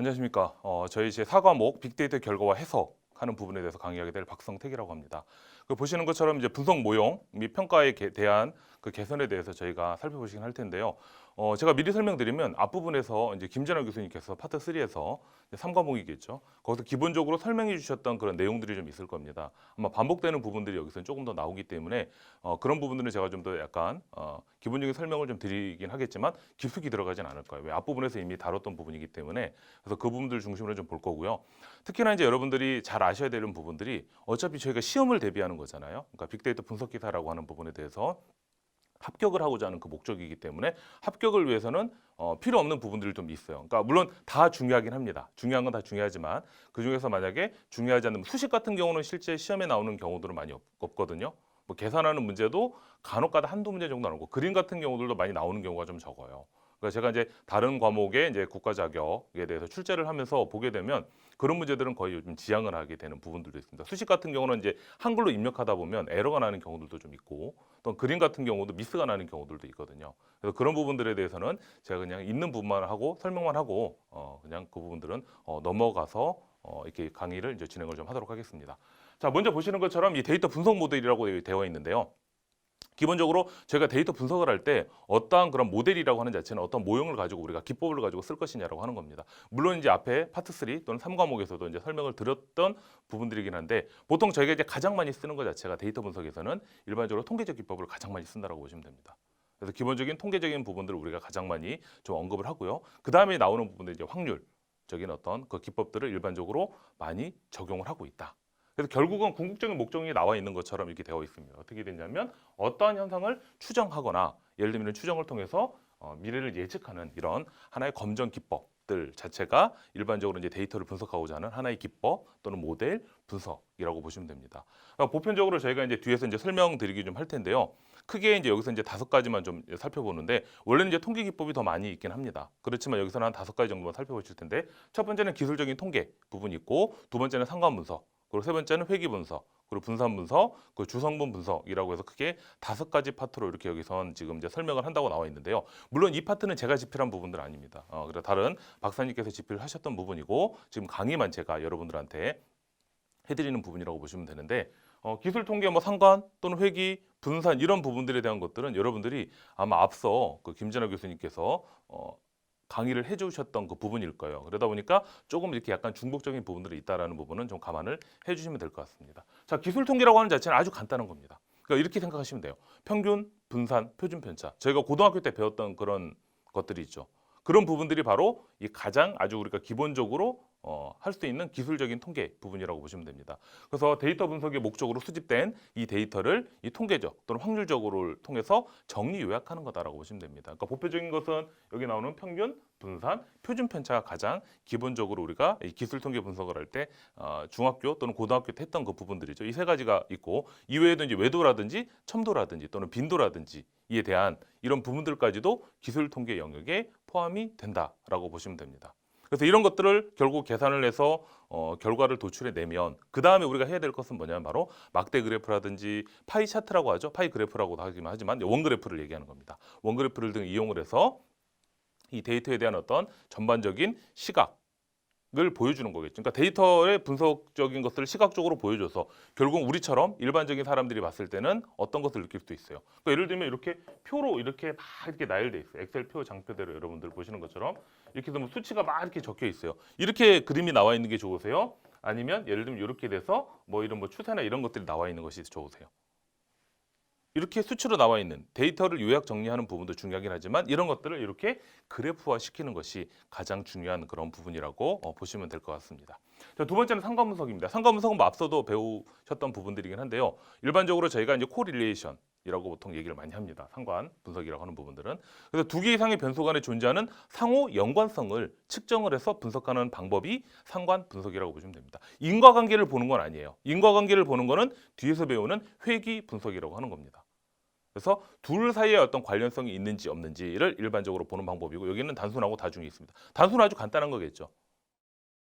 안녕하십니까. 어, 저희 제 사과목 빅데이터 결과와 해석하는 부분에 대해서 강의하게 될 박성택이라고 합니다. 그 보시는 것처럼 이제 분석 모형 및 평가에 개- 대한 그 개선에 대해서 저희가 살펴보시긴 할 텐데요. 어, 제가 미리 설명드리면 앞부분에서 이제 김전화 교수님께서 파트 3에서 3과목이겠죠. 거기서 기본적으로 설명해 주셨던 그런 내용들이 좀 있을 겁니다. 아마 반복되는 부분들이 여기서는 조금 더 나오기 때문에 어, 그런 부분들은 제가 좀 더 약간 어, 기본적인 설명을 좀 드리긴 하겠지만 깊숙이 들어가진 않을 거예요. 왜 앞부분에서 이미 다뤘던 부분이기 때문에 그래서 그 부분들 중심으로 좀 볼 거고요. 특히나 이제 여러분들이 잘 아셔야 되는 부분들이 어차피 저희가 시험을 대비하는 거잖아요. 그러니까 빅데이터 분석 기사라고 하는 부분에 대해서 합격을 하고자 하는 그 목적이기 때문에 합격을 위해서는 어, 필요 없는 부분들이 좀 있어요. 그러니까 물론 다 중요하긴 합니다. 중요한 건 다 중요하지만 그 중에서 만약에 중요하지 않는 수식 같은 경우는 실제 시험에 나오는 경우들은 많이 없, 없거든요. 뭐 계산하는 문제도 간혹가다 한두 문제 정도 나오고 그림 같은 경우들도 많이 나오는 경우가 좀 적어요. 그러니까 제가 이제 다른 과목의 이제 국가 자격에 대해서 출제를 하면서 보게 되면 그런 문제들은 거의 요즘 지양을 하게 되는 부분들도 있습니다. 수식 같은 경우는 이제 한글로 입력하다 보면 에러가 나는 경우들도 좀 있고 또 그림 같은 경우도 미스가 나는 경우들도 있거든요. 그래서 그런 부분들에 대해서는 제가 그냥 있는 부분만 하고 설명만 하고 어 그냥 그 부분들은 어 넘어가서 어 이렇게 강의를 이제 진행을 좀 하도록 하겠습니다. 자, 먼저 보시는 것처럼 이 데이터 분석 모델이라고 되어 있는데요. 기본적으로 저희가 데이터 분석을 할 때 어떠한 그런 모델이라고 하는 자체는 어떤 모형을 가지고 우리가 기법을 가지고 쓸 것이냐라고 하는 겁니다. 물론 이제 앞에 파트 3 또는 3과목에서도 이제 설명을 드렸던 부분들이긴 한데 보통 저희가 이제 가장 많이 쓰는 것 자체가 데이터 분석에서는 일반적으로 통계적 기법을 가장 많이 쓴다라고 보시면 됩니다. 그래서 기본적인 통계적인 부분들을 우리가 가장 많이 좀 언급을 하고요. 그 다음에 나오는 부분들 이제 확률 적인 어떤 그 기법들을 일반적으로 많이 적용을 하고 있다. 그래서 결국은 궁극적인 목적이 나와 있는 것처럼 이렇게 되어 있습니다. 어떻게 되냐면 어떠한 현상을 추정하거나 예를 들면 추정을 통해서 어, 미래를 예측하는 이런 하나의 검정 기법들 자체가 일반적으로 이제 데이터를 분석하고자 하는 하나의 기법 또는 모델 분석이라고 보시면 됩니다. 그러니까 보편적으로 저희가 이제 뒤에서 이제 설명드리기 좀 할 텐데요. 크게 이제 여기서 이제 다섯 가지만 좀 살펴보는데 원래는 이제 통계 기법이 더 많이 있긴 합니다. 그렇지만 여기서는 한 다섯 가지 정도만 살펴보실 텐데 첫 번째는 기술적인 통계 부분이 있고 두 번째는 상관 분석 그리고 세 번째는 회귀 분석, 그리고 분산 분석, 그 주성분 분석이라고 해서 크게 다섯 가지 파트로 이렇게 여기선 지금 이제 설명을 한다고 나와 있는데요. 물론 이 파트는 제가 집필한 부분들 아닙니다. 어, 그래 다른 박사님께서 집필을 하셨던 부분이고 지금 강의만 제가 여러분들한테 해드리는 부분이라고 보시면 되는데 어, 기술 통계 뭐 상관 또는 회귀, 분산 이런 부분들에 대한 것들은 여러분들이 아마 앞서 그 김진아 교수님께서 어, 강의를 해주셨던 그 부분일 거예요. 그러다 보니까 조금 이렇게 약간 중복적인 부분들이 있다라는 부분은 좀 감안을 해주시면 될 것 같습니다. 자, 기술 통계라고 하는 자체는 아주 간단한 겁니다. 그러니까 이렇게 생각하시면 돼요. 평균, 분산, 표준 편차. 저희가 고등학교 때 배웠던 그런 것들이 있죠. 그런 부분들이 바로 이 가장 아주 우리가 기본적으로 어, 할 수 있는 기술적인 통계 부분이라고 보시면 됩니다. 그래서 데이터 분석의 목적으로 수집된 이 데이터를 이 통계적 또는 확률적으로를 통해서 정리 요약하는 거다라고 보시면 됩니다. 그러니까 보편적인 것은 여기 나오는 평균, 분산, 표준 편차가 가장 기본적으로 우리가 이 기술 통계 분석을 할 때 어, 중학교 또는 고등학교 때 했던 그 부분들이죠. 이 세 가지가 있고 이외에도 이제 외도라든지 첨도라든지 또는 빈도라든지 이에 대한 이런 부분들까지도 기술 통계 영역에 포함이 된다라고 보시면 됩니다. 그래서 이런 것들을 결국 계산을 해서 어, 결과를 도출해 내면 그 다음에 우리가 해야 될 것은 뭐냐면 바로 막대 그래프라든지 파이 차트라고 하죠. 파이 그래프라고도 하지만 하지만 원 그래프를 얘기하는 겁니다. 원 그래프를 등 이용을 해서 이 데이터에 대한 어떤 전반적인 시각 을 보여주는 거겠죠. 그러니까 데이터의 분석적인 것들을 시각적으로 보여줘서 결국 우리처럼 일반적인 사람들이 봤을 때는 어떤 것을 느낄 수도 있어요. 그러니까 예를 들면 이렇게 표로 이렇게 막 이렇게 나열돼 있어요. 엑셀 표 장표대로 여러분들 보시는 것처럼 이렇게 되면 수치가 막 이렇게 적혀 있어요. 이렇게 그림이 나와 있는 게 좋으세요? 아니면 예를 들면 이렇게 돼서 뭐 이런 뭐 추세나 이런 것들이 나와 있는 것이 좋으세요? 이렇게 수치로 나와 있는 데이터를 요약 정리하는 부분도 중요하긴 하지만 이런 것들을 이렇게 그래프화 시키는 것이 가장 중요한 그런 부분이라고 어, 보시면 될 것 같습니다. 자, 두 번째는 상관 분석입니다. 상관 분석은 뭐 앞서도 배우셨던 부분들이긴 한데요. 일반적으로 저희가 이제 코릴레이션 이라고 보통 얘기를 많이 합니다. 상관 분석이라고 하는 부분들은 그래서 두 개 이상의 변수 간에 존재하는 상호 연관성을 측정을 해서 분석하는 방법이 상관 분석이라고 보시면 됩니다. 인과관계를 보는 건 아니에요. 인과관계를 보는 거는 뒤에서 배우는 회귀 분석이라고 하는 겁니다. 그래서 둘 사이에 어떤 관련성이 있는지 없는지를 일반적으로 보는 방법이고 여기는 단순하고 다중이 있습니다. 단순은 아주 간단한 거겠죠.